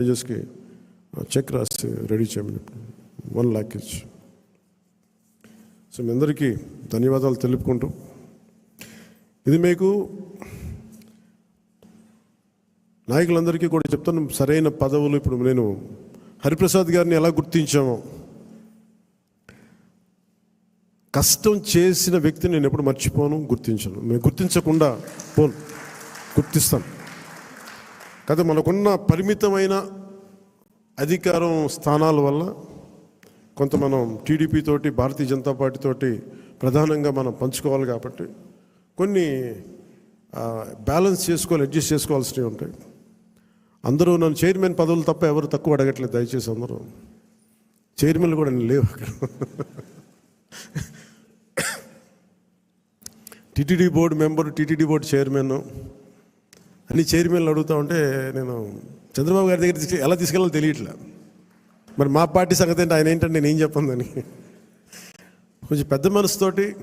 మేనేజర్స్కి check రాసి ready చేయమని one lakh ఇచ్చి. సో మీ అందరికీ ధన్యవాదాలు తెలుపుకుంటూ. ఇది మీకు నాయకులందరికీ కూడా చెప్తాను సరైన పదవులు ఇప్పుడు నేను హరిప్రసాద్ గారిని ఎలా గుర్తించామో. కష్టం చేసిన వ్యక్తిని నేను ఎప్పుడు మర్చిపోను గుర్తించను. నేను గుర్తించకుండా పోను గుర్తిస్తాను. కాదు మనకున్న పరిమితమైన అధికారం స్థానాల వల్ల కొంత మనం టీడీపీ తోటి భారతీయ జనతా పార్టీ తోటి ప్రధానంగా మనం పంచుకోవాలి కాబట్టి కొన్ని బ్యాలెన్స్ చేసుకోవాలి అడ్జస్ట్ చేసుకోవాల్సినవి ఉంటాయి. అందరూ నన్ను చైర్మన్ పదవులు తప్ప ఎవరు తక్కువ అడగట్లేదు దయచేసి అందరూ. చైర్మన్లు కూడా నేను లేవు అక్కడ. TTD board member TTD board chairman అన్ని చైర్మన్లు అడుగుతా ఉంటే నేను చంద్రబాబు గారి దగ్గర తీసుకు ఎలా తీసుకెళ్ళాలో తెలియట్లే. మరి మా పార్టీ సంగతి ఏంటి? ఆయన ఏంటంటే నేను ఏం చెప్పందని కొంచెం పెద్ద మనసుతోటి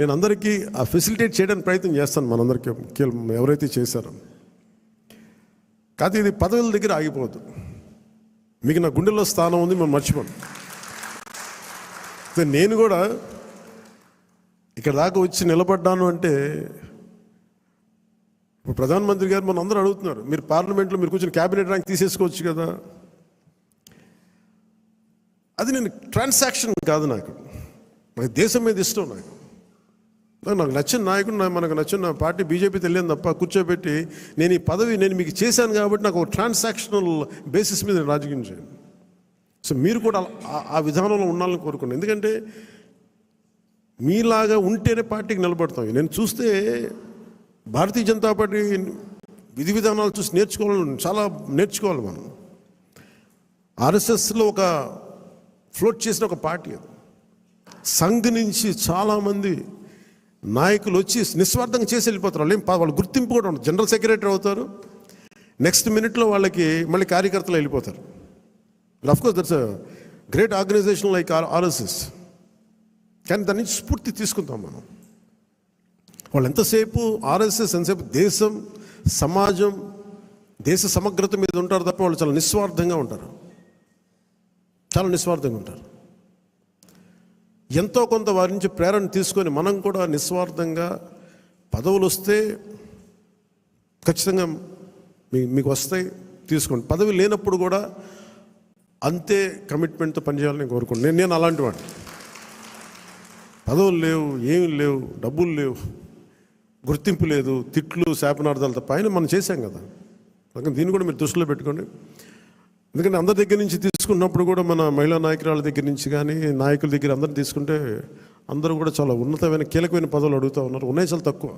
నేను అందరికీ ఆ ఫెసిలిటేట్ చేయడానికి ప్రయత్నం చేస్తాను మనందరికీ కీల- ఎవరైతే చేశారో. కాదు ఇది పదవుల దగ్గర ఆగిపోవద్దు. మీకు నా గుండెల్లో స్థానం ఉంది మనం మర్చిపోను నేను కూడా ఇక్కడ దాకా వచ్చి నిలబడ్డాను అంటే ఇప్పుడు ప్రధానమంత్రి గారు మన అందరూ అడుగుతున్నారు మీరు పార్లమెంట్లో మీరు కూర్చొని క్యాబినెట్ ర్యాంక్ తీసేసుకోవచ్చు కదా. అది నేను ట్రాన్సాక్షన్ కాదు నాకు. నాకు దేశం మీద ఇష్టం నాకు. నాకు- నచ్చిన నాయకుడు నా- మనకు నచ్చిన పార్టీ బీజేపీ తెలియదు తప్ప కూర్చోబెట్టి నేను ఈ పదవి నేను మీకు చేశాను కాబట్టి నాకు ఒక ట్రాన్సాక్షనల్ బేసిస్ మీద నేను రాజకీయం చేయను. సో మీరు కూడా అలా- ఆ- ఆ విధానంలో ఉండాలని కోరుకున్నాను ఎందుకంటే మీలాగా ఉంటేనే పార్టీకి నిలబడతాం. నేను చూస్తే భారతీయ జనతా పార్టీ విధి విధానాలు చూసి నేర్చుకోవాలి చాలా నేర్చుకోవాలి మనం. ఆర్ఎస్ఎస్లో ఒక ఫ్లోట్ చేసిన ఒక పార్టీ అది. సంఘ్ నుంచి చాలామంది నాయకులు వచ్చి నిస్వార్థంగా చేసి వెళ్ళిపోతారు. వాళ్ళు ఏం వాళ్ళు గుర్తింపు కూడా ఉండదు. జనరల్ సెక్రటరీ అవుతారు. నెక్స్ట్ మినిట్లో వాళ్ళకి మళ్ళీ కార్యకర్తలు వెళ్ళిపోతారు. Of course that's great organisation like RSS కానీ దాని నుంచి స్ఫూర్తి తీసుకుంటాం మనం. వాళ్ళు ఎంతసేపు ఆర్ఎస్ఎస్ ఎంతసేపు దేశం సమాజం దేశ సమగ్రత మీద ఉంటారు తప్ప వాళ్ళు చాలా నిస్వార్థంగా ఉంటారు. చాలా నిస్వార్థంగా ఉంటారు. ఎంతో కొంత వారి నుంచి ప్రేరణ తీసుకొని మనం కూడా నిస్వార్థంగా పదవులు వస్తే ఖచ్చితంగా మీ మీకు వస్తాయి తీసుకోండి. పదవి లేనప్పుడు కూడా అంతే కమిట్మెంట్తో పనిచేయాలని కోరుకోండి నేను నేను అలాంటి వాడిని. పదవులు లేవు ఏమి లేవు డబ్బులు లేవు. గుర్తింపు లేదు తిట్లు శాపనార్థాలు తప్ప ఆయన మనం చేశాం కదా. అందుకని దీన్ని కూడా మీరు దృష్టిలో పెట్టుకోండి. ఎందుకంటే అందరి దగ్గర నుంచి తీసుకున్నప్పుడు కూడా మన మహిళా నాయకురాల దగ్గర నుంచి కానీ నాయకుల దగ్గర అందరిని తీసుకుంటే అందరూ కూడా చాలా ఉన్నతమైన కీలకమైన పదవులు అడుగుతూ ఉన్నారు. ఉన్నాయి చాలా తక్కువ.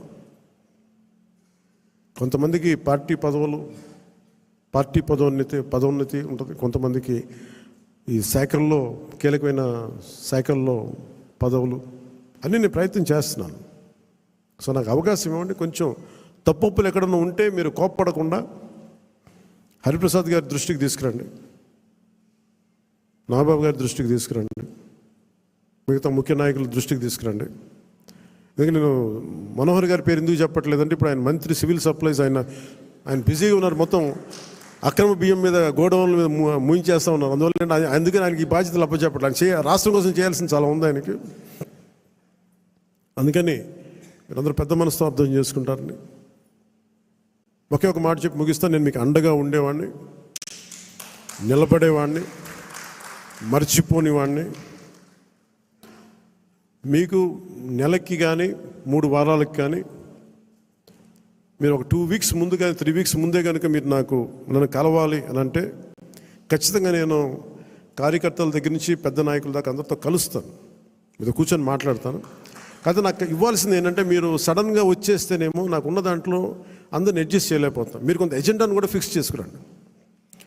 కొంతమందికి పార్టీ పదవులు పార్టీ పదోన్నతి పదోన్నతి ఉంటుంది. కొంతమందికి ఈ శాఖల్లో కీలకమైన శాఖల్లో పదవులు. అన్నీ నేను ప్రయత్నం చేస్తున్నాను. సో నాకు అవకాశం ఇవ్వండి. కొంచెం తప్పులు ఎక్కడన్నా ఉంటే మీరు కోప్పడకుండా హరిప్రసాద్ గారి దృష్టికి తీసుకురండి. నాబాబు గారి దృష్టికి తీసుకురండి. మిగతా ముఖ్య నాయకుల దృష్టికి తీసుకురండి. ఎందుకంటే నేను మనోహర్ గారి పేరు ఎందుకు చెప్పట్లేదంటే ఇప్పుడు ఆయన మంత్రి సివిల్ సప్లైస్ ఆయన ఆయన బిజీగా ఉన్నారు మొత్తం. అక్రమ బియ్యం మీద గోడౌన్ల మీద ము- ఉన్నారు. అందువల్ల నేను ఆయన- అందుకని ఆయనకి ఈ బాధ్యతలు అప్పచెప్పట్లేదు. ఆయన చేయ రాష్ట్రం కోసం చేయాల్సిన చాలా ఉంది ఆయనకి. అందుకని మీరందరూ పెద్ద మనసుతో అర్థం చేసుకుంటారని. ఒకే ఒక మాట చెప్పి ముగిస్తాను నేను మీకు అండగా ఉండేవాడిని నిలబడేవాడిని మర్చిపోనివాడిని మీకు నెలకి కానీ మూడు వారాలకు కానీ మీరు ఒక టూ వీక్స్ ముందు కానీ త్రీ వీక్స్ ముందే కనుక మీరు నాకు నన్ను కలవాలి అని అంటే ఖచ్చితంగా నేను కార్యకర్తల దగ్గర నుంచి పెద్ద నాయకుల దాకా అందరితో కలుస్తాను. మీతో కూర్చొని మాట్లాడతాను. కాదు నాకు ఇవ్వాల్సింది ఏంటంటే మీరు సడన్గా వచ్చేస్తేనేమో నాకు ఉన్న దాంట్లో అందరిని అడ్జస్ట్ చేయలేకపోతాం. మీరు కొంత ఎజెండాను కూడా ఫిక్స్ చేసుకురండి.